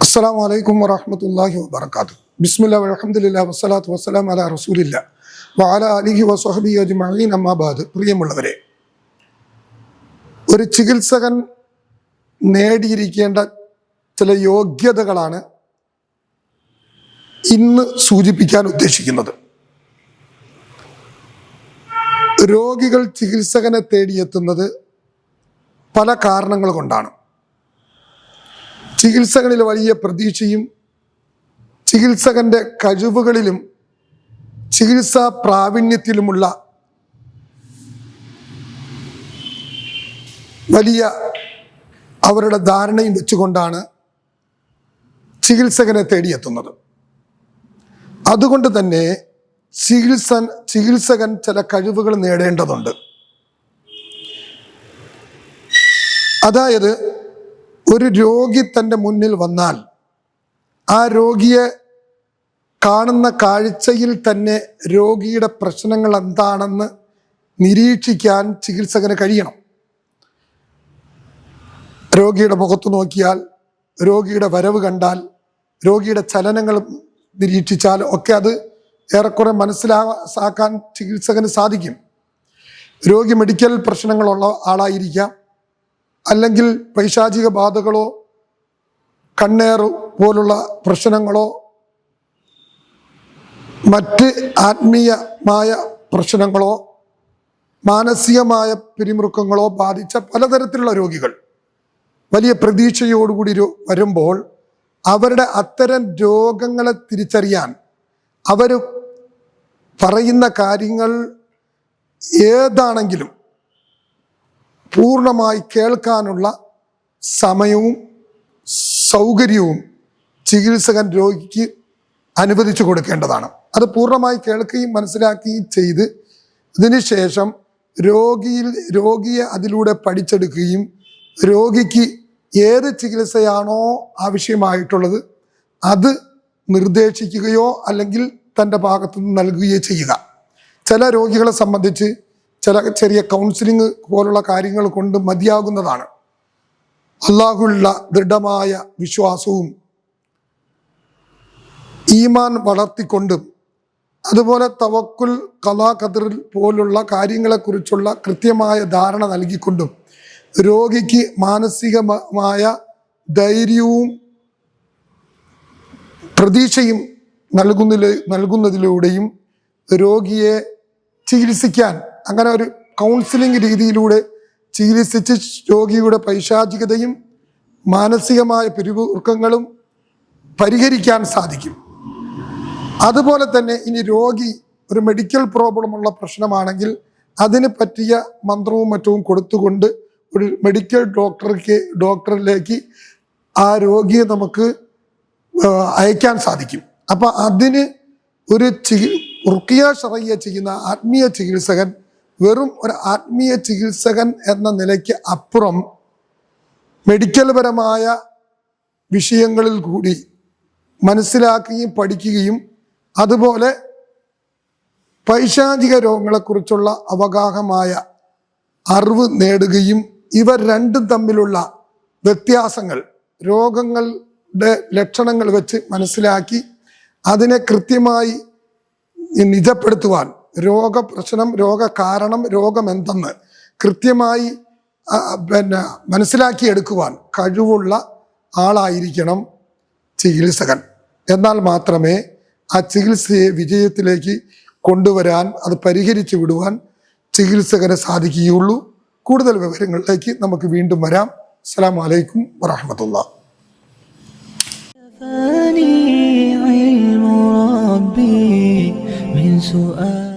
അസ്സാം വലൈക്കും വറഹമത്തല്ലാഹി വബർക്കാത്തു ബിസ്മില്ല അലഹമുല്ല വസ്സലാത്തു വസ്സലാം അല റസൂലില്ല വാല അലിഹി വസ്ഹബി അജ്മഈൻ അമ്മാബാദ് പ്രിയമുള്ളവരെ ഒരു ചികിത്സകൻ നേടിയിരിക്കേണ്ട ചില യോഗ്യതകളാണ് ഇന്ന് സൂചിപ്പിക്കാൻ ഉദ്ദേശിക്കുന്നത്. രോഗികൾ ചികിത്സകനെ തേടിയെത്തുന്നത് പല കാരണങ്ങൾ കൊണ്ടാണ്. ചികിത്സകളിൽ വലിയ പ്രതീക്ഷയും ചികിത്സകന്റെ കഴിവുകളിലും ചികിത്സാ പ്രാവീണ്യത്തിലുമുള്ള വലിയ അവരുടെ ധാരണയും വെച്ചുകൊണ്ടാണ് ചികിത്സകനെ തേടിയെത്തുന്നത്. അതുകൊണ്ട് തന്നെ ചികിത്സൻ ചികിത്സകൻ ചില കഴിവുകൾ നേടേണ്ടതുണ്ട്. അതായത് ഒരു രോഗി തന്റെ മുന്നിൽ വന്നാൽ ആ രോഗിയെ കാണുന്ന കാഴ്ചയിൽ തന്നെ രോഗിയുടെ പ്രശ്നങ്ങൾ എന്താണെന്ന് നിരീക്ഷിക്കാൻ ചികിത്സകന് കഴിയണം. രോഗിയുടെ മുഖത്ത് നോക്കിയാൽ രോഗിയുടെ വരവ് കണ്ടാൽ രോഗിയുടെ ചലനങ്ങൾ നിരീക്ഷിച്ചാൽ ഒക്കെ അത് ഏറെക്കുറെ മനസ്സിലാക്കാൻ ചികിത്സകന് സാധിക്കും. രോഗി മെഡിക്കൽ പ്രശ്നങ്ങളുള്ള ആളായിരിക്കാം. അല്ലെങ്കിൽ പൈശാചിക ബാധകളോ കണ്ണേർ പോലുള്ള പ്രശ്നങ്ങളോ മറ്റ് ആത്മീയമായ പ്രശ്നങ്ങളോ മാനസികമായ പിരിമുറുക്കങ്ങളോ ബാധിച്ച പലതരത്തിലുള്ള രോഗികൾ വലിയ പ്രതീക്ഷയോടുകൂടി വരുമ്പോൾ അവരുടെ അത്തരം രോഗങ്ങളെ തിരിച്ചറിയാൻ അവർ പറയുന്ന കാര്യങ്ങൾ ഏതാണെങ്കിലും പൂർണമായി കേൾക്കാനുള്ള സമയവും സൗകര്യവും ചികിത്സകൻ രോഗിക്ക് അനുവദിച്ചു കൊടുക്കേണ്ടതാണ്. അത് പൂർണമായി കേൾക്കുകയും മനസ്സിലാക്കുകയും ചെയ്ത് ഇതിനുശേഷം രോഗിയിൽ രോഗിയെ അതിലൂടെ പഠിച്ചെടുക്കുകയും രോഗിക്ക് ഏത് ചികിത്സയാണോ ആവശ്യമായിട്ടുള്ളത് അത് നിർദ്ദേശിക്കുകയോ അല്ലെങ്കിൽ തന്റെ ഭാഗത്തു നിന്ന് നൽകുകയോ ചെയ്യുക. ചില രോഗികളെ സംബന്ധിച്ച് ചില ചെറിയ കൗൺസിലിംഗ് പോലുള്ള കാര്യങ്ങൾ കൊണ്ട് മതിയാകുന്നതാണ്. അള്ളാഹുള്ള ദൃഢമായ വിശ്വാസവും ഈമാൻ വളർത്തിക്കൊണ്ടും അതുപോലെ തവക്കുൽ കലാകതിറിൽ പോലുള്ള കാര്യങ്ങളെക്കുറിച്ചുള്ള കൃത്യമായ ധാരണ നൽകിക്കൊണ്ടും രോഗിക്ക് മാനസികമായ ധൈര്യവും പ്രതീക്ഷയും നൽകുന്നതിൽ നൽകുന്നതിലൂടെയും രോഗിയെ ചികിത്സിക്കാൻ അങ്ങനെ ഒരു കൗൺസിലിംഗ് രീതിയിലൂടെ ചികിത്സിച്ച് രോഗിയുടെ പൈശാചികതയും മാനസികമായ പിരിവുർക്കങ്ങളും പരിഹരിക്കാൻ സാധിക്കും. അതുപോലെ തന്നെ ഇനി രോഗി ഒരു മെഡിക്കൽ പ്രോബ്ലമുള്ള പ്രശ്നമാണെങ്കിൽ അതിന് പറ്റിയ മന്ത്രവും മറ്റും കൊടുത്തുകൊണ്ട് ഒരു മെഡിക്കൽ ഡോക്ടർക്ക് ഡോക്ടറിലേക്ക് ആ രോഗിയെ നമുക്ക് അയക്കാൻ സാധിക്കും. അപ്പൊ അതിന് ഒരു ചികി റുക്കിയ ഷറയ്യ ചെയ്യുന്ന ആത്മീയ ചികിത്സകൻ വെറും ഒരു ആത്മീയ ചികിത്സകൻ എന്ന നിലയ്ക്ക് അപ്പുറം മെഡിക്കൽ പരമായ വിഷയങ്ങളിൽ കൂടി മനസ്സിലാക്കുകയും പഠിക്കുകയും അതുപോലെ പൈശാചിക രോഗങ്ങളെക്കുറിച്ചുള്ള അവഗാഹമായ അറിവ് നേടുകയും ഇവർ രണ്ടും തമ്മിലുള്ള വ്യത്യാസങ്ങൾ രോഗങ്ങളുടെ ലക്ഷണങ്ങൾ വെച്ച് മനസ്സിലാക്കി അതിനെ കൃത്യമായി നിജപ്പെടുത്തുവാൻ രോഗപ്രശ്നം രോഗകാരണം രോഗം എന്തെന്ന് കൃത്യമായി പിന്നെ മനസ്സിലാക്കിയെടുക്കുവാൻ കഴിവുള്ള ആളായിരിക്കണം ചികിത്സകൻ. എന്നാൽ മാത്രമേ ആ ചികിത്സയെ വിജയത്തിലേക്ക് കൊണ്ടുവരാൻ അത് പരിഹരിച്ചു വിടുവാൻ ചികിത്സകനെ സാധിക്കുകയുള്ളൂ. കൂടുതൽ വിവരങ്ങളിലേക്ക് നമുക്ക് വീണ്ടും വരാം. അസ്സാം വലൈക്കും വറഹമത്തുള്ള. كفاني علم ربي من سؤالي